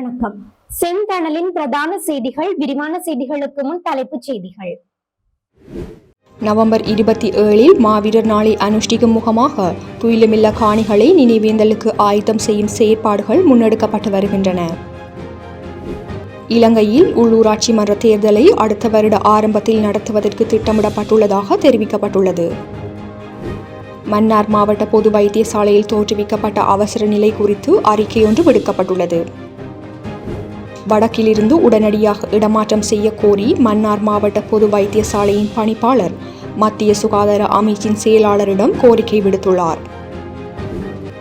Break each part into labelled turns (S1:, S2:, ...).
S1: வணக்கம். செந்தணலின் பிரதான செய்திகள் விரிவான செய்திகளுக்கு முன் தலைப்புச் செய்திகள்.
S2: நவம்பர் இருபத்தி ஏழில் மாவீரர் நாளை அனுஷ்டிக்கும் முகமாக துயிலுமில்ல காணிகளை நினைவேந்தலுக்கு ஆயத்தம் செய்யும் செயற்பாடுகள் முன்னெடுக்கப்பட்டு வருகின்றன. இலங்கையில் உள்ளூராட்சி மன்ற தேர்தலை அடுத்த வருட ஆரம்பத்தில் நடத்துவதற்கு திட்டமிடப்பட்டுள்ளதாக தெரிவிக்கப்பட்டுள்ளது. மன்னார் மாவட்ட பொது வைத்தியசாலையில் தோற்றுவிக்கப்பட்ட அவசர நிலை குறித்து அறிக்கையொன்று விடுக்கப்பட்டுள்ளது. வடக்கிலிருந்து உடனடியாக இடமாற்றம் செய்ய கோரி மன்னார் மாவட்ட பொது வைத்தியசாலையின் பணிப்பாளர் மத்திய சுகாதார அமைச்சின் செயலாளரிடம் கோரிக்கை விடுத்துள்ளார்.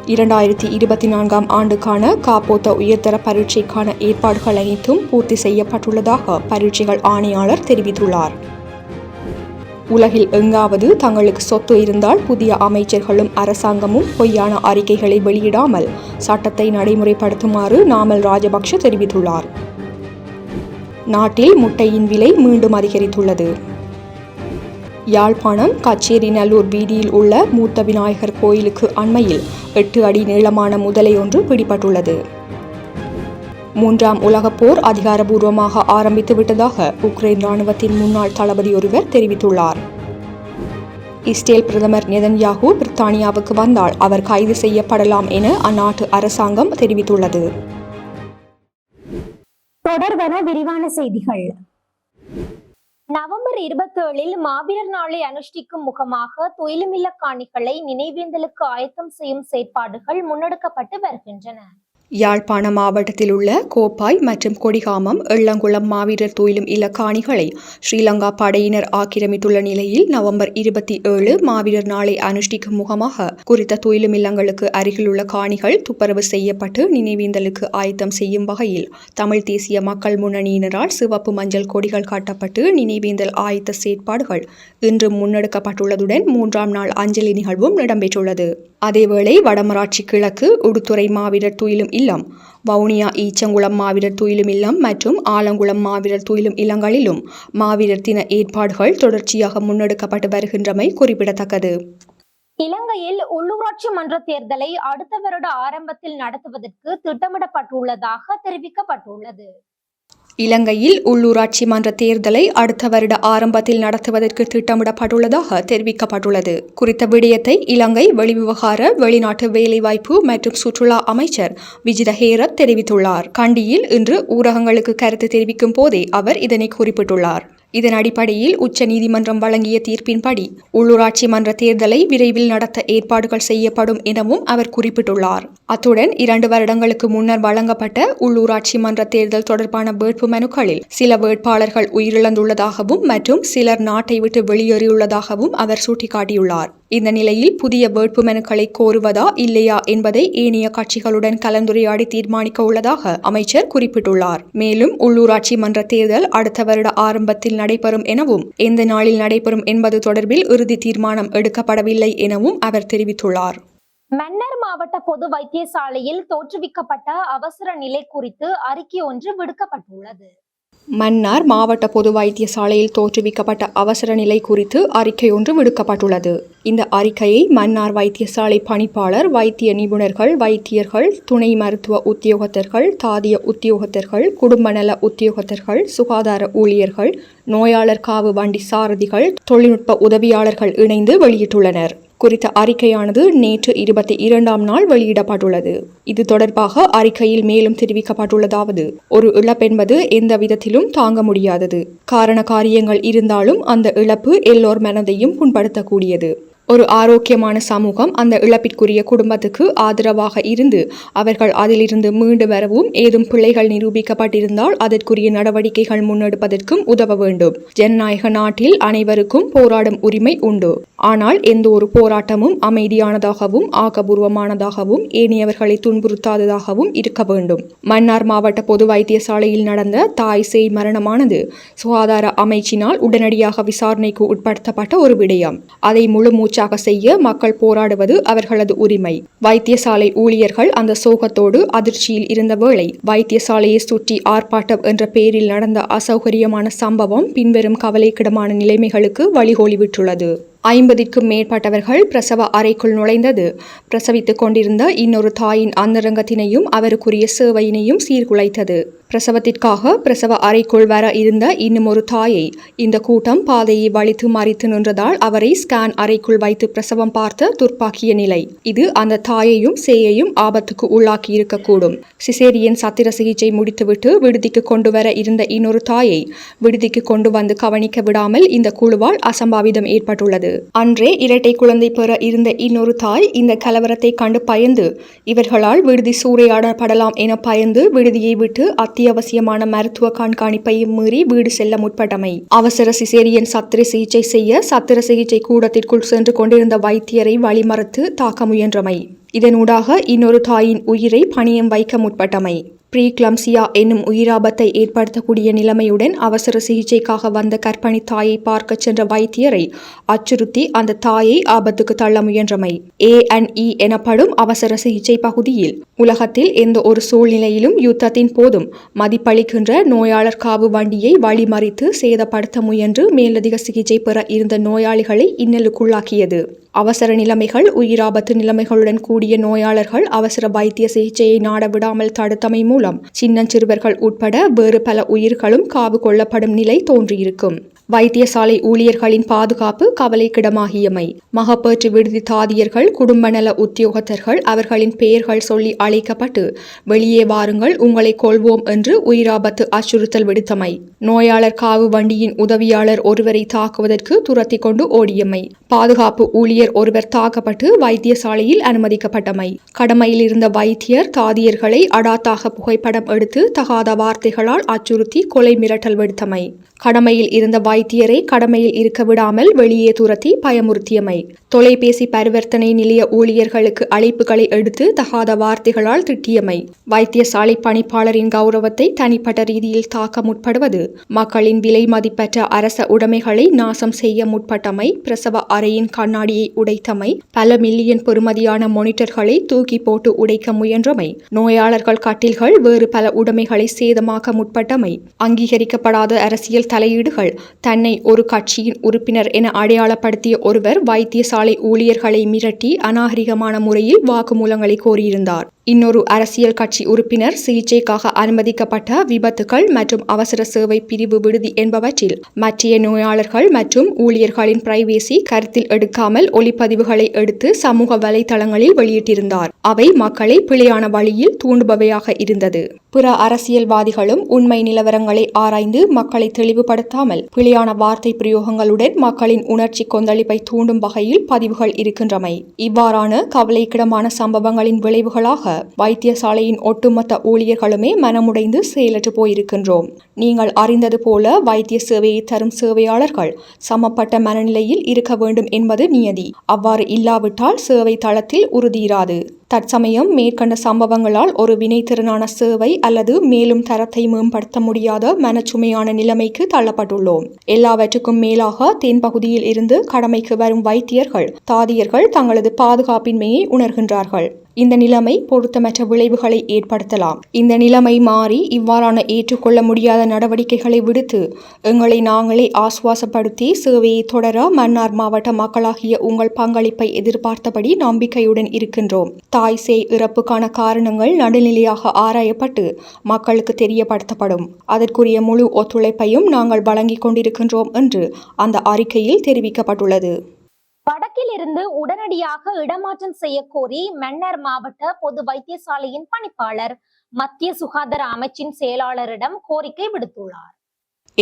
S2: இரண்டாயிரத்தி இருபத்தி நான்காம் ஆண்டுக்கான காப்போத்த உயர்தர பரீட்சைக்கான ஏற்பாடுகள் அனைத்தும் பூர்த்தி செய்யப்பட்டுள்ளதாக பரீட்சைகள் ஆணையாளர் தெரிவித்துள்ளார். உலகில் எங்காவது தங்களுக்கு சொத்து இருந்தால் புதிய அமைச்சர்களும் அரசாங்கமும் பொய்யான அறிக்கைகளை வெளியிடாமல் சட்டத்தை நடைமுறைப்படுத்துமாறு நாமல் ராஜபக்ஷ தெரிவித்துள்ளார். நாட்டில் முட்டையின் விலை மீண்டும் அதிகரித்துள்ளது. யாழ்ப்பாணம் கச்சேரி நல்லூர் வீதியில் உள்ள மூத்த விநாயகர் கோயிலுக்கு அண்மையில் எட்டு அடி நீளமான முதலை ஒன்று பிடிபட்டுள்ளது. மூன்றாம் உலகப் போர் அதிகாரபூர்வமாக ஆரம்பித்து விட்டதாக உக்ரைன் ராணுவத்தின் முன்னாள் தளபதி ஒருவர் தெரிவித்துள்ளார். இஸ்ரேல் பிரதமர் நெதன்யாகு பிரித்தானியாவுக்கு வந்தால் அவர் கைது செய்யப்படலாம் என அந்நாட்டு அரசாங்கம் தெரிவித்துள்ளது.
S1: தொடர்வன விரிவான செய்திகள். நவம்பர் இருபத்தேழில் மாவீரர் நாளை அனுஷ்டிக்கும் முகமாக துயிலுமில்ல காணிகளை நினைவேந்தலுக்கு ஆயத்தம் செய்யும் செயற்பாடுகள் முன்னெடுக்கப்பட்டு வருகின்றன.
S2: யாழ்ப்பாண மாவட்டத்தில் உள்ள கோப்பாய் மற்றும் கொடிகாமம் எள்ளங்குளம் மாவீரர் துயிலும் இலக்காணிகளை ஸ்ரீலங்கா படையினர் ஆக்கிரமித்துள்ள நிலையில் நவம்பர் இருபத்தி ஏழு மாவீரர் நாளை அனுஷ்டிக்கும் முகமாக குறித்த தொழிலும் இல்லங்களுக்கு அருகிலுள்ள காணிகள் துப்பரவு செய்யப்பட்டு நினைவேந்தலுக்கு ஆயத்தம் செய்யும் வகையில் தமிழ் தேசிய மக்கள் முன்னணியினரால் சிவப்பு மஞ்சள் கொடிகள் காட்டப்பட்டு நினைவேந்தல் ஆயத்த செயற்பாடுகள் இன்று முன்னெடுக்கப்பட்டுள்ளதுடன் மூன்றாம் நாள் அஞ்சலி நிகழ்வும் இடம்பெற்றுள்ளது அதேவேளை வடமராட்சி கிழக்கு உடுத்துறை மாவீரர் துயிலும் இல்லம். வவுனியா ஈச்சங்குளம் மாவீரர் துயிலும் இல்லம் மற்றும் ஆலங்குளம் மாவீரர் துயிலும் இல்லங்களிலும் மாவீரர் தின ஏற்பாடுகள் தொடர்ச்சியாக முன்னெடுக்கப்பட்டு வருகின்றமை குறிப்பிடத்தக்கது.
S1: இலங்கையில் உள்ளூராட்சி மன்ற தேர்தலை அடுத்த வருட ஆரம்பத்தில் நடத்துவதற்கு திட்டமிடப்பட்டுள்ளதாக தெரிவிக்கப்பட்டுள்ளது.
S2: இலங்கையில் உள்ளூராட்சி மன்ற தேர்தலை அடுத்த வருட ஆரம்பத்தில் நடத்துவதற்கு திட்டமிடப்பட்டுள்ளதாக தெரிவிக்கப்பட்டுள்ளது. குறித்த விடயத்தை இலங்கை வெளிவிவகார வெளிநாட்டு வேலைவாய்ப்பு மற்றும் சுற்றுலா அமைச்சர் விஜித ஹேரத் தெரிவித்துள்ளார். கண்டியில் இன்று ஊடகங்களுக்கு கருத்து தெரிவிக்கும் போதே அவர் இதனை குறிப்பிட்டுள்ளார். இதன் அடிப்படையில் உச்ச நீதிமன்றம் வழங்கிய தீர்ப்பின்படி உள்ளூராட்சி மன்ற தேர்தலை விரைவில் நடத்த ஏற்பாடுகள் செய்யப்படும் எனவும் அவர் குறிப்பிட்டுள்ளார். அத்துடன் இரண்டு வருடங்களுக்கு முன்னர் வழங்கப்பட்ட உள்ளூராட்சி மன்ற தேர்தல் தொடர்பான வேட்பு மனுக்களில் சில வேட்பாளர்கள் உயிரிழந்துள்ளதாகவும் மற்றும் சிலர் நாட்டை விட்டு வெளியேறியுள்ளதாகவும் அவர் சுட்டிக்காட்டியுள்ளார். இந்த நிலையில் புதிய வேட்பு மனுக்களை கோருவதா இல்லையா என்பதை ஏனைய கட்சிகளுடன் கலந்துரையாடி தீர்மானிக்க உள்ளதாக அமைச்சர் குறிப்பிட்டுள்ளார். மேலும் உள்ளூராட்சி மன்ற தேர்தல் அடுத்த வருட ஆரம்பத்தில் நடைபெறும் எனவும் எந்த நாளில் நடைபெறும் என்பது தொடர்பில் இறுதி தீர்மானம் எடுக்கப்படவில்லை எனவும் அவர் தெரிவித்துள்ளார்.
S1: மன்னர் மாவட்ட பொது வைத்தியசாலையில் தோற்றுவிக்கப்பட்ட அவசர நிலை குறித்து அறிக்கை ஒன்று விடுக்கப்பட்டுள்ளது.
S2: மன்னார் மாவட்ட பொது வைத்தியசாலையில் தோற்றுவிக்கப்பட்ட அவசர நிலை குறித்து அறிக்கை ஒன்று விடுக்கப்பட்டுள்ளது. இந்த அறிக்கையை மன்னார் வைத்தியசாலை பணிப்பாளர் வைத்திய நிபுணர்கள் வைத்தியர்கள் துணை மருத்துவ உத்தியோகத்தர்கள் தாதிய உத்தியோகத்தர்கள் குடும்ப நல உத்தியோகத்தர்கள் சுகாதார ஊழியர்கள் நோயாளர் காவு வண்டி சாரதிகள் தொழில்நுட்ப உதவியாளர்கள் இணைந்து வெளியிட்டுள்ளனர். குறித்த அறிக்கையானது நேற்று இருபத்தி இரண்டாம் நாள் வெளியிடப்பட்டுள்ளது. இது தொடர்பாக அறிக்கையில் மேலும் தெரிவிக்கப்பட்டுள்ளதாவது ஒரு இழப்பென்பது எந்த விதத்திலும் தாங்க முடியாதது. காரண காரியங்கள் இருந்தாலும் அந்த இழப்பு எல்லோர் மனதையும் புண்படுத்தக்கூடியது. ஒரு ஆரோக்கியமான சமூகம் அந்த இழப்பிற்குரிய குடும்பத்துக்கு ஆதரவாக இருந்து அவர்கள் அதிலிருந்து மீண்டு வரவும் ஏதும் பிள்ளைகள் நிரூபிக்கப்பட்டிருந்தால் அதற்குரிய நடவடிக்கைகள் முன்னெடுப்பதற்கும் உதவ வேண்டும். ஜனநாயக நாட்டில் அனைவருக்கும் போராடும் உரிமை உண்டு. ஆனால் எந்த ஒரு போராட்டமும் அமைதியானதாகவும் ஆக்கபூர்வமானதாகவும் ஏனையவர்களை துன்புறுத்தாததாகவும் இருக்க வேண்டும். மன்னார் மாவட்ட பொது வைத்தியசாலையில் நடந்த தாய் சேய் மரணமானது சுகாதார அமைச்சினால் உடனடியாக விசாரணைக்கு உட்படுத்தப்பட்ட ஒரு விடயம். அதை முழு மூச்சு பேச்சாக செய்ய மக்கள் போராடுவது அவர்களது உரிமை. வைத்தியசாலை ஊழியர்கள் அந்த சோகத்தோடு அதிர்ச்சியில் இருந்த வேளை வைத்தியசாலையை சுற்றி ஆர்ப்பாட்டம் என்ற பெயரில் நடந்த அசௌகரியமான சம்பவம் பின்வரும் கவலைக்கிடமான நிலைமைகளுக்கு வழிகோலிவிட்டுள்ளது ஐம்பதிற்கும் மேற்பட்டவர்கள் பிரசவ அறைக்குள் நுழைந்தது. பிரசவித்துக் கொண்டிருந்த இன்னொரு தாயின் அந்தரங்கத்தினையும் அவருக்குரிய சேவையினையும் சீர்குலைத்தது. பிரசவத்திற்காக பிரசவ அறைக்குள் வர இருந்த இன்னும் ஒரு தாயை இந்த கூட்டம் பாதையை வலித்து மறித்து நின்றதால் அவரை ஸ்கேன் அறைக்குள் வைத்து பிரசவம் பார்த்த துர்ப்பாக்கிய நிலை. இது அந்த தாயையும் சேயையும் ஆபத்துக்கு உள்ளாக்கி இருக்கக்கூடும். சிசேரியன் சத்திர சிகிச்சை முடித்துவிட்டு விடுதிக்கு கொண்டு வர இருந்த இன்னொரு தாயை விடுதிக்கு கொண்டு வந்து கவனிக்க விடாமல் இந்த குழுவால் அசம்பாவிதம் ஏற்பட்டுள்ளது. அன்றே இரட்டை குழந்தை பெற இருந்த இன்னொரு தாய் இந்த கலவரத்தை கண்டு பயந்து இவர்களால் விடுதி சூறையாடப்படலாம் என பயந்து விடுதியை விட்டு அத்தியாவசியமான மருத்துவ கண்காணிப்பையும் மீறி வீடு செல்ல முற்பட்டமை. அவசர சிசேரியன் சத்திர சிகிச்சை செய்ய சத்திர சிகிச்சை கூடத்திற்குள் சென்று கொண்டிருந்த வைத்தியரை வழிமறுத்து தாக்க முயன்றமை. இதனூடாக இன்னொரு தாயின் உயிரை பணியம் வைக்க முற்பட்டமை. ப்ரீக்ளம்சியா என்னும் உயிராபத்தை ஏற்படுத்தக்கூடிய நிலைமையுடன் அவசர சிகிச்சைக்காக வந்த கர்ப்பிணி தாயை பார்க்கச் சென்ற வைத்தியரை அச்சுறுத்தி அந்த தாயை ஆபத்துக்கு தள்ள முயன்றமை. ஏ அண்ட் இ எனப்படும் அவசர சிகிச்சை பகுதியில் உலகத்தில் எந்த ஒரு சூழ்நிலையிலும் யுத்தத்தின் போதும் மதிப்பளிக்கின்ற நோயாளர் காவு வண்டியை வழிமறித்து சேதப்படுத்த முயன்று மேலதிக சிகிச்சை பெற இருந்த நோயாளிகளை இன்னலுக்குள்ளாக்கியது. அவசர நிலைமைகள் உயிராபத்து நிலைமைகளுடன் கூடிய நோயாளர்கள் அவசர வைத்திய சிகிச்சையை நாட விடாமல் தடுத்தமை மூலம் சின்னஞ்சிறுவர்கள் உட்பட வேறு பல உயிர்களும் காவு கொள்ளப்படும் நிலை தோன்றியிருக்கும். வைத்தியசாலை ஊழியர்களின் பாதுகாப்பு கவலைக்கிடமாகியமை. மகப்பேற்று விடுதி தாதியர்கள் குடும்ப நல உத்தியோகத்தர்கள் அவர்களின் பெயர்கள் சொல்லி அழைக்கப்பட்டு வெளியே வாருங்கள் உங்களை கொள்வோம் என்று உயிராபத்து அச்சுறுத்தல் விடுத்தமை. நோயாளர் காவு வண்டியின் உதவியாளர் ஒருவரை தாக்குவதற்கு துரத்தி கொண்டு ஓடியமை. பாதுகாப்பு ஊழியர் ஒருவர் தாக்கப்பட்டு வைத்தியசாலையில் அனுமதிக்கப்பட்டமை. கடமையில் இருந்த வைத்தியர் தாதியர்களை அடாத்தாக புகைப்படம் எடுத்து தகாத வார்த்தைகளால் அச்சுறுத்தி கொலை மிரட்டல் விடுத்தமை. கடமையில் இருந்த வை வைத்தியரை கடமையில் இருக்க விடாமல் வெளியே துரத்தி பயமுறுத்தியமை. தொலைபேசி பரிவர்த்தனை நிலைய ஊழியர்களுக்கு அழைப்புகளை எடுத்து தகாத வார்த்தைகளால் திட்டியமை. வைத்தியசாலை பணிப்பாளரின் கௌரவத்தை தனிப்பட்ட ரீதியில் தாக்க முற்படுவது. மக்களின் விலை மதிப்பற்ற அரச உடைமைகளை நாசம் செய்ய முற்பட்டமை. பிரசவ அறையின் கண்ணாடியை உடைத்தமை. பல மில்லியன் பெறுமதியான மொனிட்டர்களை தூக்கி போட்டு உடைக்க முயன்றமை. நோயாளர்கள் கட்டில்கள் வேறு பல உடைமைகளை சேதமாக்க முற்பட்டமை. அங்கீகரிக்கப்படாத அரசியல் தலையீடுகள். தன்னை ஒரு கட்சியின் உறுப்பினர் என அடையாளப்படுத்திய ஒருவர் வைத்தியசாலை ஊழியர்களை மிரட்டி அநாகரிகமான முறையில் வாக்குமூலங்களை கோரியிருந்தார். இன்னொரு அரசியல் கட்சி உறுப்பினர் சிகிச்சைக்காக அனுமதிக்கப்பட்ட விபத்துகள் மற்றும் அவசர சேவை பிரிவு விடுதி என்பவற்றில் மற்றைய நோயாளர்கள் மற்றும் ஊழியர்களின் பிரைவேசி கருத்தில் எடுக்காமல் ஒளிப்பதிவுகளை எடுத்து சமூக வலைதளங்களில் வெளியிட்டிருந்தார். அவை மக்களை பிழையான வழியில் தூண்டுபவையாக இருந்தது. பிற அரசியல்வாதிகளும் உண்மை நிலவரங்களை ஆராய்ந்து மக்களை தெளிவுபடுத்தாமல் பிழையான வார்த்தை பிரயோகங்களுடன் மக்களின் உணர்ச்சி கொந்தளிப்பை தூண்டும் வகையில் பதிவுகள் இருக்கின்றமை. இவ்வாறான கவலைக்கிடமான சம்பவங்களின் விளைவுகளாக வைத்தியசாலையின் ஒட்டுமொத்த ஊழியர்களுமே மனமுடைந்து செயலற்று போயிருக்கின்றோம். நீங்கள் அறிந்தது போல வைத்திய சேவையை தரும் சேவையாளர்கள் சமப்பட்ட மனநிலையில் இருக்க வேண்டும் என்பது நியதி. அவ்வாறு இல்லாவிட்டால் சேவை தளத்தில் உறுதியிராது. தற்சமயம் மேற்கண்ட சம்பவங்களால் ஒரு வினைத்திறனான சேவை அல்லது மேலும் தரத்தை மேம்படுத்த முடியாத மனச்சுமையான நிலைமைக்கு தள்ளப்பட்டுள்ளோம். எல்லாவற்றுக்கும் மேலாக தென்பகுதியில் இருந்து கடமைக்கு வரும் வைத்தியர்கள் தாதியர்கள் தங்களது பாதுகாப்பின்மையை உணர்கின்றார்கள். இந்த நிலைமை பொருத்தமற்ற விளைவுகளை ஏற்படுத்தலாம். இந்த நிலைமை மாறி இவ்வாறான ஏற்றுக்கொள்ள முடியாத நடவடிக்கைகளை விடுத்து எங்களை நாங்களே ஆசுவாசப்படுத்தி சேவையை தொடர மன்னார் மாவட்ட மக்களாகிய உங்கள் பங்களிப்பை எதிர்பார்த்தபடி நம்பிக்கையுடன் இருக்கின்றோம். தாய் சேய் இறப்புக்கான காரணங்கள் நடுநிலையாக ஆராயப்பட்டு மக்களுக்கு தெரியப்படுத்தப்படும். அதற்குரிய முழு ஒத்துழைப்பையும் நாங்கள் வழங்கிக் கொண்டிருக்கின்றோம் என்று அந்த அறிக்கையில் தெரிவிக்கப்பட்டுள்ளது.
S1: வடக்கில் இருந்து உடனடியாக இடமாற்றம் செய்ய கோரி மன்னர் மாவட்ட பொது வைத்தியசாலையின் பணிப்பாளர் மத்திய சுகாதார அமைச்சின் செயலாளரிடம் கோரிக்கை விடுத்துள்ளார்.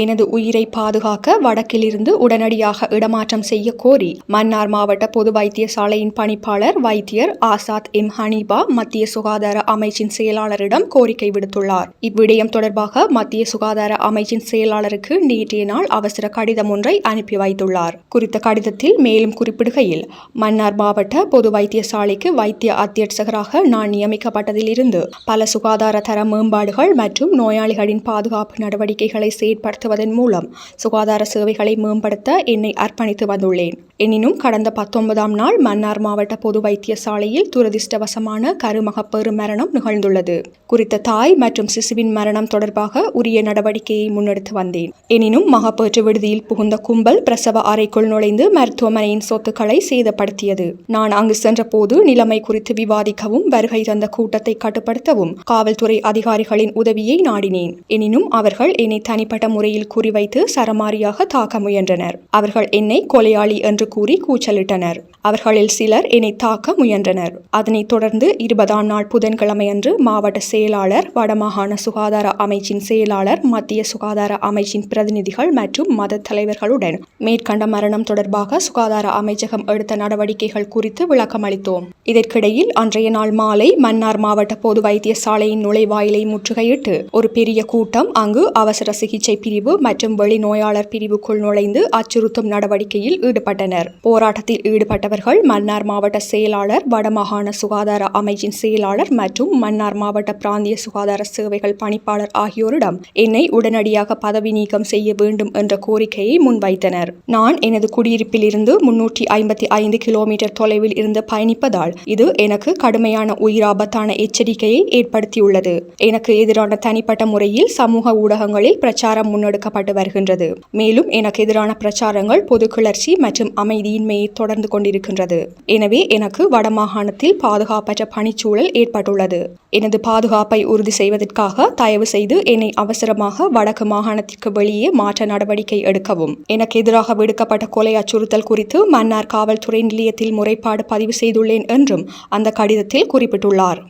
S2: எனது உயிரை பாதுகாக்க வடக்கிலிருந்து உடனடியாக இடமாற்றம் செய்ய கோரி மன்னார் மாவட்ட பொது வைத்தியசாலையின் பணிப்பாளர் வைத்தியர் ஆசாத் எம். ஹனீபா மத்திய சுகாதார அமைச்சின் செயலாளரிடம் கோரிக்கை விடுத்துள்ளார். இவ்விடயம் தொடர்பாக மத்திய சுகாதார அமைச்சின் செயலாளருக்கு நேற்றைய நாள் அவசர கடிதம் ஒன்றை அனுப்பி வைத்துள்ளார். குறித்த கடிதத்தில் மேலும் குறிப்பிடுகையில் மன்னார் மாவட்ட பொது வைத்தியசாலைக்கு வைத்திய அத்தியட்சகராக நான் நியமிக்கப்பட்டதிலிருந்து பல சுகாதார தர மேம்பாடுகள் மற்றும் நோயாளிகளின் பாதுகாப்பு நடவடிக்கைகளை செயற்படுத்த நடத்துவதன் மூலம் சுகாதார சேவைகளை மேம்படுத்த என்னை அர்ப்பணித்து வந்துள்ளேன். எனினும் கடந்த பத்தொன்பதாம் நாள் மன்னார் மாவட்ட பொது வைத்தியசாலையில் துரதிர்ஷ்டவசமான கருமகப்பேறு மரணம் நிகழ்ந்துள்ளது. குறித்த தாய் மற்றும் சிசுவின் மரணம் தொடர்பாக உரிய நடவடிக்கையை முன்னெடுத்து வந்தேன். எனினும் மகப்பேற்று விடுதியில் புகுந்த கும்பல் பிரசவ அறைக்குள் நுழைந்து மருத்துவமனையின் சொத்துக்களை சேதப்படுத்தியது. நான் அங்கு சென்றபோது நிலைமை குறித்து விவாதிக்கவும் வருகை தந்த கூட்டத்தை கட்டுப்படுத்தவும் காவல்துறை அதிகாரிகளின் உதவியை நாடினேன். எனினும் அவர்கள் என்னை தனிப்பட்ட முறை முறையில் குறிவைத்து சரமாரியாக தாக்க முயன்றனர். அவர்கள் என்னை கொலையாளி என்று கூறி கூச்சலிட்டனர். அவர்களில் சிலர் என்னை தாக்க முயன்றனர். அதனைத் தொடர்ந்து இருபதாம் நாள் புதன்கிழமையன்று மாவட்ட செயலாளர் வடமாகாண சுகாதார அமைச்சின் செயலாளர் மத்திய சுகாதார அமைச்சின் பிரதிநிதிகள் மற்றும் மத தலைவர்களுடன் மேற்கண்ட மரணம் தொடர்பாக சுகாதார அமைச்சகம் எடுத்த நடவடிக்கைகள் குறித்து விளக்கம் அளித்தோம் இதற்கிடையில் அன்றைய நாள் மாலை மன்னார் மாவட்ட பொது வைத்தியசாலையின் நுழைவாயிலை முற்றுகையிட்டு ஒரு பெரிய கூட்டம் அங்கு அவசர சிகிச்சை பிரிவு மற்றும் வெளிநோயாளர் பிரிவுக்குள் நுழைந்து அச்சுறுத்தும் நடவடிக்கையில் ஈடுபட்டனர். போராட்டத்தில் ஈடுபட்டவர்கள் மன்னார் மாவட்ட செயலாளர் வடமாகாண சுகாதார அமைச்சின் செயலாளர் மற்றும் மன்னார் மாவட்ட பிராந்திய சுகாதார சேவைகள் பணிப்பாளர் ஆகியோரிடம் என்னை உடனடியாக பதவி நீக்கம் செய்ய வேண்டும் என்ற கோரிக்கையை முன்வைத்தனர். நான் எனது குடியிருப்பில் இருந்து முன்னூற்றி ஐம்பத்தி ஐந்து கிலோமீட்டர் தொலைவில் இருந்து பயணிப்பதால் இது எனக்கு கடுமையான உயிராபத்தான எச்சரிக்கையை ஏற்படுத்தியுள்ளது. எனக்கு எதிரான தனிப்பட்ட முறையில் சமூக ஊடகங்களில் பிரச்சாரம் முன்னெடுக்கப்பட்டு வருகின்றது. மேலும் எனக்கு எதிரான பிரச்சாரங்கள் பொது கிளர்ச்சி மற்றும் அமைதியின்மையை தொடர்ந்து கொண்டிருக்கின்றது. எனவே எனக்கு வடமாகாணத்தில் பாதுகாப்பற்ற பணிச்சூழல் ஏற்பட்டுள்ளது. எனது பாதுகாப்பை உறுதி செய்வதற்காக தயவு செய்து என்னை அவசரமாக வடக்கு மாகாணத்திற்கு வெளியே மாற்ற நடவடிக்கை எடுக்கவும். எனக்கு எதிராக விடுக்கப்பட்ட கொலை அச்சுறுத்தல் குறித்து மன்னார் காவல்துறை நிலையத்தில் முறைப்பாடு பதிவு செய்துள்ளேன் என்றும் அந்த கடிதத்தில் குறிப்பிட்டுள்ளார்.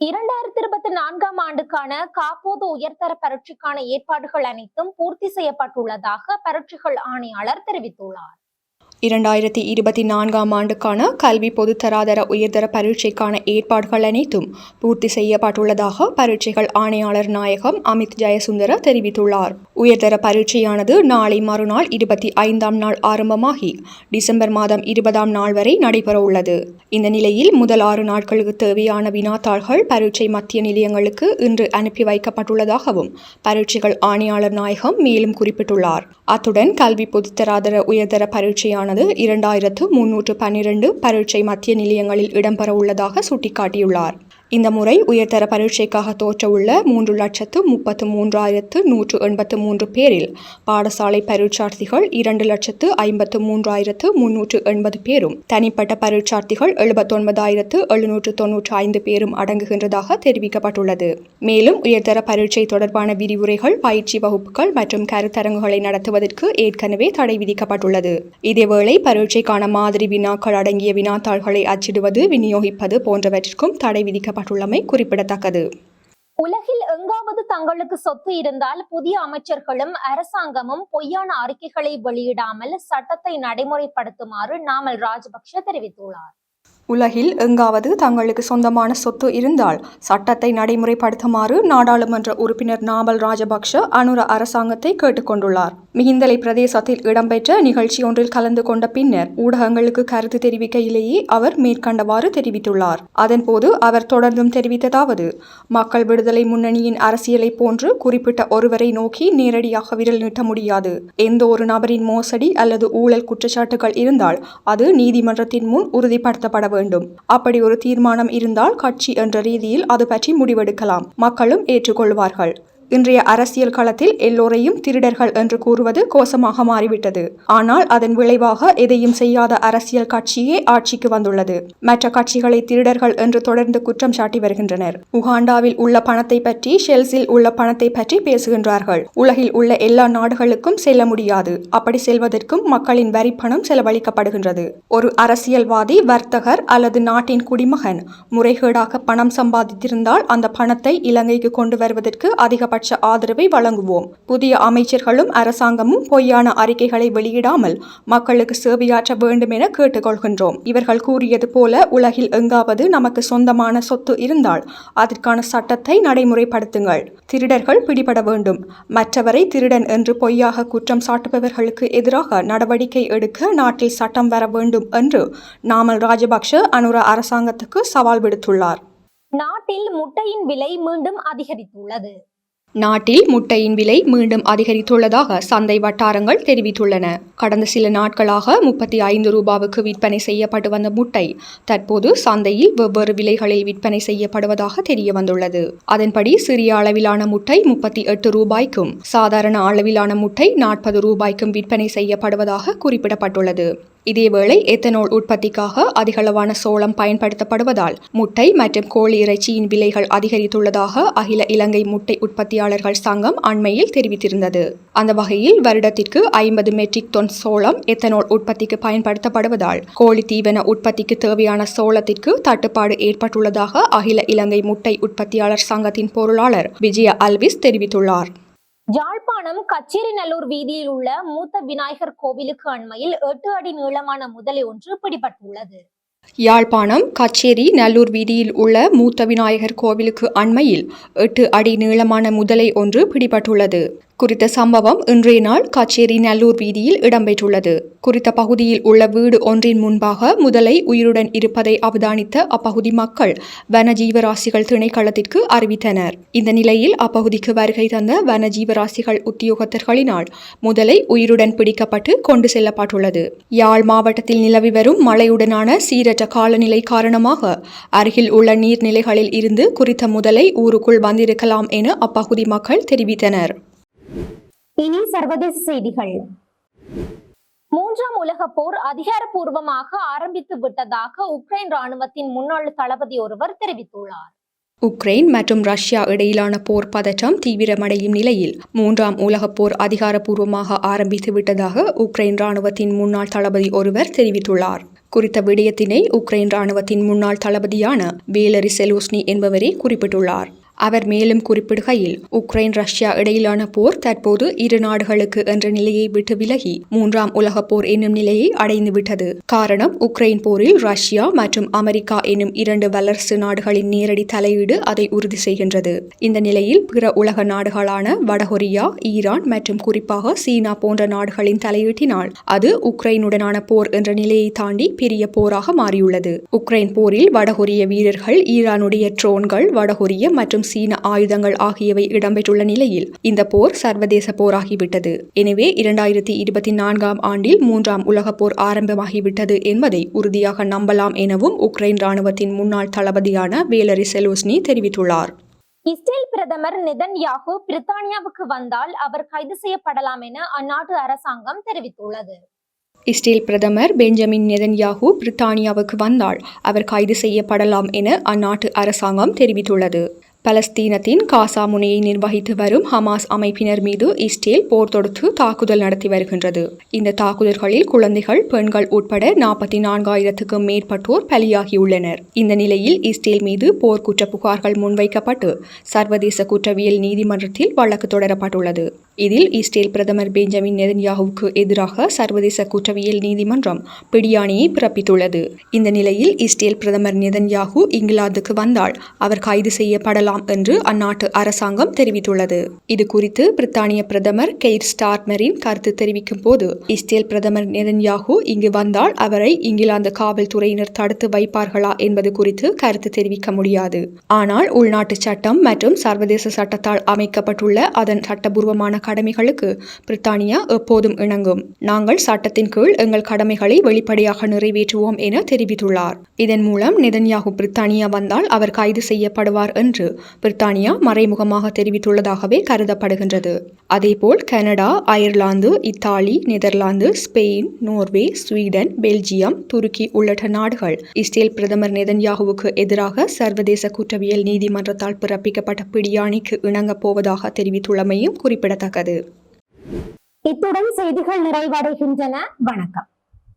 S1: இரண்டாயிரம் இருபத்தி நான்காம் ஆண்டுக்கான காப்போது உயர்தர பரீட்சைக்கான ஏற்பாடுகள் அனைத்தும் பூர்த்தி செய்யப்பட்டுள்ளதாக பரீட்சைகள் ஆணையாளர் தெரிவித்துள்ளார்.
S2: இரண்டாயிரத்தி இருபத்தி நான்காம் ஆண்டுக்கான கல்வி பொதுத்தராதர உயர்தர பரீட்சைக்கான ஏற்பாடுகள் அனைத்தும் பூர்த்தி செய்யப்பட்டுள்ளதாக பரீட்சைகள் ஆணையாளர் நாயகம் அமித் ஜெயசுந்தர தெரிவித்துள்ளார். உயர்தர பரீட்சையானது நாளை மறுநாள் இருபத்தி ஐந்தாம் நாள் ஆரம்பமாகி டிசம்பர் மாதம் இருபதாம் நாள் வரை நடைபெற உள்ளது இந்த நிலையில் முதல் ஆறு நாட்களுக்கு தேவையான வினாத்தாள்கள் பரீட்சை மத்திய நிலையங்களுக்கு இன்று அனுப்பி வைக்கப்பட்டுள்ளதாகவும் பரீட்சைகள் ஆணையாளர் நாயகம் மேலும் குறிப்பிட்டுள்ளார். அத்துடன் கல்வி பொதுத்தராதர உயர்தர பரீட்சையான பரீட்சையானது இரண்டாயிரத்து முன்னூற்று பன்னிரண்டு பரீட்சை மத்திய நிலையங்களில் இடம்பெற உள்ளதாக சுட்டிக்காட்டியுள்ளார். இந்த முறை உயர்தர பரீட்சைக்காக தோற்றவுள்ள மூன்று லட்சத்து முப்பத்து மூன்றாயிரத்து நூற்று எண்பத்து மூன்று பேரில் பாடசாலை பரீட்சார்த்திகள் இரண்டு லட்சத்து ஐம்பத்து மூன்றாயிரத்து முன்னூற்று எண்பது பேரும் தனிப்பட்ட பரீட்சார்த்திகள் எழுபத்தொன்பதாயிரத்து எழுநூற்று தொன்னூற்று ஐந்து பேரும் அடங்குகின்றதாக தெரிவிக்கப்பட்டுள்ளது. மேலும் உயர்தர பரீட்சை தொடர்பான விரிவுரைகள் பயிற்சி வகுப்புகள் மற்றும் கருத்தரங்குகளை நடத்துவதற்கு ஏற்கனவே தடை விதிக்கப்பட்டுள்ளது. இதேவேளை பரீட்சைக்கான மாதிரி வினாக்கள் அடங்கிய வினாத்தாள்களை அச்சிடுவது விநியோகிப்பது போன்றவற்றிற்கும் தடை விதிக்கப்பட்டுள்ளமை குறிப்பிடத்தக்கது.
S1: உலகில் எங்காவது தங்களுக்கு சொத்து இருந்தால் புதிய அமைச்சர்களும் அரசாங்கமும் பொய்யான அறிக்கைகளை வெளியிடாமல் சட்டத்தை நடைமுறைப்படுத்துமாறு நாமல் ராஜபக்ஷ தெரிவித்துள்ளார்.
S2: உலகில் எங்காவது தங்களுக்கு சொந்தமான சொத்து இருந்தால் சட்டத்தை நடைமுறைப்படுத்துமாறு நாடாளுமன்ற உறுப்பினர் நாமல் ராஜபக்ஷ அனுர அரசாங்கத்தை கேட்டுக்கொண்டுள்ளார். மிகிந்தலை பிரதேசத்தில் இடம்பெற்ற நிகழ்ச்சி ஒன்றில் கலந்து கொண்ட பின்னர் ஊடகங்களுக்கு கருத்து தெரிவிக்கையிலேயே அவர் மேற்கண்டவாறு தெரிவித்துள்ளார். அதன்போது அவர் தொடர்ந்தும் தெரிவித்ததாவது மக்கள் விடுதலை முன்னணியின் அரசியலை போன்று குறிப்பிட்ட ஒருவரை நோக்கி நேரடியாக விரல் நீட்ட முடியாது. எந்த ஒரு நபரின் மோசடி அல்லது ஊழல் குற்றச்சாட்டுகள் இருந்தால் அது நீதிமன்றத்தின் முன் உறுதிப்படுத்தப்பட வேண்டும் வேண்டும். அப்படி ஒரு தீர்மானம் இருந்தால் கட்சி என்ற ரீதியில் அது பற்றி முடிவெடுக்கலாம். மக்களும் ஏற்றுக்கொள்வார்கள். இன்றைய அரசியல் களத்தில் எல்லோரையும் திருடர்கள் என்று கூறுவது கோசமாக மாறிவிட்டது. ஆனால் அதன் விளைவாக எதையும் செய்யாத அரசியல் கட்சியே ஆட்சிக்கு வந்துள்ளது. மற்ற கட்சிகளை திருடர்கள் என்று தொடர்ந்து குற்றம் சாட்டி வருகின்றனர். உகாண்டாவில் உள்ள பணத்தை பற்றி ஷெல்ஸில் உள்ள பணத்தை பற்றி பேசுகின்றார்கள். உலகில் உள்ள எல்லா நாடுகளுக்கும் செல்ல முடியாது. அப்படி செல்வதற்கும் மக்களின் வரி பணம் செலவழிக்கப்படுகின்றது. ஒரு அரசியல்வாதி வர்த்தகர் அல்லது நாட்டின் குடிமகன் முறைகேடாக பணம் சம்பாதித்திருந்தால் அந்த பணத்தை இலங்கைக்கு கொண்டு வருவதற்கு அதிகபட்ச ஆதரவை வழங்குவோம். புதிய அமைச்சர்களும் அரசாங்கமும் பொய்யான அறிக்கைகளை வெளியிடாமல் மக்களுக்கு சேவையாற்ற வேண்டும் என கேட்டுக்கொள்கின்றோம். இவர்கள் கூறியது போல உலகில் எங்காவது நமக்கு சொந்தமான சொத்து இருந்தால் அதற்கான சட்டத்தை நடைமுறைப்படுத்துங்கள். திருடர்கள் பிடிபட வேண்டும். மற்றவரை திருடன் என்று பொய்யாக குற்றம் சாட்டுபவர்களுக்கு எதிராக நடவடிக்கை எடுக்க நாட்டில் சட்டம் வர வேண்டும் என்று நாமல் ராஜபக்ஷ அனுர அரசாங்கத்துக்கு சவால் விடுத்துள்ளார்.
S1: நாட்டில் முட்டையின் விலை மீண்டும் அதிகரித்துள்ளது.
S2: நாட்டில் முட்டையின் விலை மீண்டும் அதிகரித்துள்ளதாக சந்தை வட்டாரங்கள் தெரிவித்துள்ளன. கடந்த சில நாட்களாக முப்பத்தி ஐந்து ரூபாவுக்கு விற்பனை செய்யப்பட்டு வந்த முட்டை தற்போது சந்தையில் வெவ்வேறு விலைகளில் விற்பனை செய்யப்படுவதாக தெரிய வந்துள்ளது அதன்படி சிறிய அளவிலான முட்டை முப்பத்தி எட்டு ரூபாய்க்கும் சாதாரண அளவிலான முட்டை நாற்பது ரூபாய்க்கும் விற்பனை செய்யப்படுவதாக குறிப்பிடப்பட்டுள்ளது. இதேவேளை எத்தனால் உற்பத்திக்காக அதிகளவான சோளம் பயன்படுத்தப்படுவதால் முட்டை மற்றும் கோழி இறைச்சியின் விலைகள் அதிகரித்துள்ளதாக அகில இலங்கை முட்டை உற்பத்தியாளர்கள் சங்கம் அண்மையில் தெரிவித்திருந்தது. அந்த வகையில் வருடத்திற்கு ஐம்பது மெட்ரிக் தொன் சோளம் எத்தனால் உற்பத்திக்கு பயன்படுத்தப்படுவதால் கோழி தீவன உற்பத்திக்கு தேவையான சோளத்திற்கு தட்டுப்பாடு ஏற்பட்டுள்ளதாக அகில இலங்கை முட்டை உற்பத்தியாளர் சங்கத்தின் பொருளாளர் விஜய அல்விஸ் தெரிவித்துள்ளார்.
S1: யாழ்ப்பாணம் கச்சேரிநல்லூர் வீதியில் உள்ள மூத்த விநாயகர் கோவிலுக்கு அண்மையில் எட்டு அடி நீளமான முதலை ஒன்று பிடிபட்டுள்ளது.
S2: யாழ்ப்பாணம் கச்சேரி நல்லூர் வீதியில் உள்ள மூத்த விநாயகர் கோவிலுக்கு அண்மையில் எட்டு அடி நீளமான முதலை ஒன்று பிடிபட்டுள்ளது. குறித்த சம்பவம் இன்றைய நாள் காச்சேரி நல்லூர் வீதியில் இடம்பெற்றுள்ளது. குறித்த பகுதியில் உள்ள வீடு ஒன்றின் முன்பாக முதலை உயிருடன் இருப்பதை அவதானித்த அப்பகுதி மக்கள் வனஜீவராசிகள் திணைக்களத்திற்கு அறிவித்தனர். இந்த நிலையில் அப்பகுதிக்கு வருகை தந்த வனஜீவராசிகள் உத்தியோகத்தர்களினால் முதலை உயிருடன் பிடிக்கப்பட்டு கொண்டு செல்லப்பட்டுள்ளது. யாழ் மாவட்டத்தில் நிலவி வரும் மழையுடனான சீரற்ற காலநிலை காரணமாக அருகில் உள்ள நீர்நிலைகளில் இருந்து குறித்த முதலை ஊருக்குள் வந்திருக்கலாம் என அப்பகுதி மக்கள் தெரிவித்தனர்.
S1: இனி சர்வதேச செய்திகள். மூன்றாம் உலகப் போர் அதிகாரப்பூர்வமாக ஆரம்பித்து விட்டதாக உக்ரைன் ராணுவத்தின் முன்னாள் தளபதி ஒருவர் தெரிவித்துள்ளார்.
S2: உக்ரைன் மற்றும் ரஷ்யா இடையிலான போர் பதற்றம் தீவிரமடையும் நிலையில் மூன்றாம் உலகப் போர் அதிகாரப்பூர்வமாக ஆரம்பித்து விட்டதாக உக்ரைன் ராணுவத்தின் முன்னாள் தளபதி ஒருவர் தெரிவித்துள்ளார். குறித்த விடயத்தினை உக்ரைன் ராணுவத்தின் முன்னாள் தளபதியான வேலரி செலூஸ்னி என்பவரே குறிப்பிட்டுள்ளார். அவர் மேலும் குறிப்பிடுகையில் உக்ரைன் ரஷ்யா இடையிலான போர் தற்போது இரு நாடுகளுக்கு என்ற நிலையை விட்டு விலகி மூன்றாம் உலக போர் என்னும் நிலையை அடைந்துவிட்டது. காரணம் உக்ரைன் போரில் ரஷ்யா மற்றும் அமெரிக்கா என்னும் இரண்டு வல்லரசு நாடுகளின் நேரடி தலையீடு அதை உறுதி செய்கின்றது. இந்த நிலையில் பிற உலக நாடுகளான வடகொரியா ஈரான் மற்றும் குறிப்பாக சீனா போன்ற நாடுகளின் தலையீட்டினால் அது உக்ரைனுடனான போர் என்ற நிலையை தாண்டி பெரிய போராக மாறியுள்ளது. உக்ரைன் போரில் வடகொரிய வீரர்கள் ஈரானுடைய ட்ரோன்கள் வடகொரிய மற்றும் சீன ஆயுதங்கள் ஆகியவை இடம்பெற்றுள்ள நிலையில் இந்த போர் சர்வதேச போராகிவிட்டது. எனவே இரண்டாயிரத்தி இருபத்தி நான்காம் ஆண்டில் மூன்றாம் உலகப் போர் ஆரம்பமாகிவிட்டது என்பதை உறுதியாக நம்பலாம் எனவும் உக்ரைன் ராணுவத்தின் முன்னாள் தளபதியான வேலரி செலோஸ்னி தெரிவித்துள்ளார்.
S1: இஸ்ரேல் பிரதமர் நெதன்யாகு பிரித்தானியாவுக்கு வந்தால் அவர் கைது செய்யப்படலாம் என அந்நாட்டு அரசாங்கம் தெரிவித்துள்ளது.
S2: இஸ்ரேல் பிரதமர் பெஞ்சமின் நெதன்யாகு பிரித்தானியாவுக்கு வந்தால் அவர் கைது செய்யப்படலாம் என அந்நாட்டு அரசாங்கம் தெரிவித்துள்ளது. பலஸ்தீனத்தின் காசா முனையை நிர்வகித்து வரும் ஹமாஸ் அமைப்பினர் மீது இஸ்ரேல் போர் தொடுத்து தாக்குதல் நடத்தி வருகின்றது. இந்த தாக்குதல்களில் குழந்தைகள் பெண்கள் உட்பட நாற்பத்தி நான்காயிரத்துக்கும் மேற்பட்டோர் பலியாகியுள்ளனர். இந்த நிலையில் இஸ்ரேல் மீது போர் குற்ற புகார்கள் முன்வைக்கப்பட்டு சர்வதேச குற்றவியல் நீதிமன்றத்தில் வழக்கு தொடரப்பட்டுள்ளது. இதில் இஸ்ரேல் பிரதமர் பெஞ்சமின் நெதன்யாகுவுக்கு எதிராக சர்வதேச குற்றவியல் நீதிமன்றம் பிடியாணியை பிறப்பித்துள்ளது. இந்த நிலையில் இஸ்ரேல் பிரதமர் நெதன்யாகு இங்கிலாந்துக்கு வந்தால் அவர் கைது செய்யப்படலாம் என்று அந்நாட்டு அரசாங்கம் தெரிவித்துள்ளது. இது குறித்து பிரித்தானிய பிரதமர் கெய்ர் ஸ்டார்மரின் கருத்து தெரிவிக்கும் போது இஸ்ரேல் பிரதமர் நெதன்யாகு இங்கு வந்தால் அவரை இங்கிலாந்து காவல்துறையினர் தடுத்து வைப்பார்களா என்பது குறித்து கருத்து தெரிவிக்க முடியாது. ஆனால் உள்நாட்டு சட்டம் மற்றும் சர்வதேச சட்டத்தால் அமைக்கப்பட்டுள்ள அதன் சட்டபூர்வமான கடமைகளுக்கு பிரித்தானியா எப்போதும் இணங்கும். நாங்கள் சட்டத்தின் கீழ் எங்கள் கடமைகளை வெளிப்படையாக நிறைவேற்றுவோம் என தெரிவித்துள்ளார். இதன் மூலம் நெதன்யாகு பிரித்தானியா வந்தால் அவர் கைது செய்யப்படுவார் என்று பிரித்தானியா மறைமுகமாக தெரிவித்துள்ளதாகவே கருதப்படுகின்றது. அதேபோல் Canada Ireland Italy Netherlands Spain Norway Sweden Belgium துருக்கி உள்ளிட்ட நாடுகள் இஸ்ரேல் பிரதமர் நெதன்யாகுவுக்கு எதிராக சர்வதேச குற்றவியல் நீதிமன்றத்தால் பிறப்பிக்கப்பட்ட பிடியாணிக்கு இணங்கப் போவதாக தெரிவித்துள்ளமையும் குறிப்பிடத்தக்கது
S1: இத்துடன் செய்திகள் நிறைவடைகின்றன. வணக்கம்.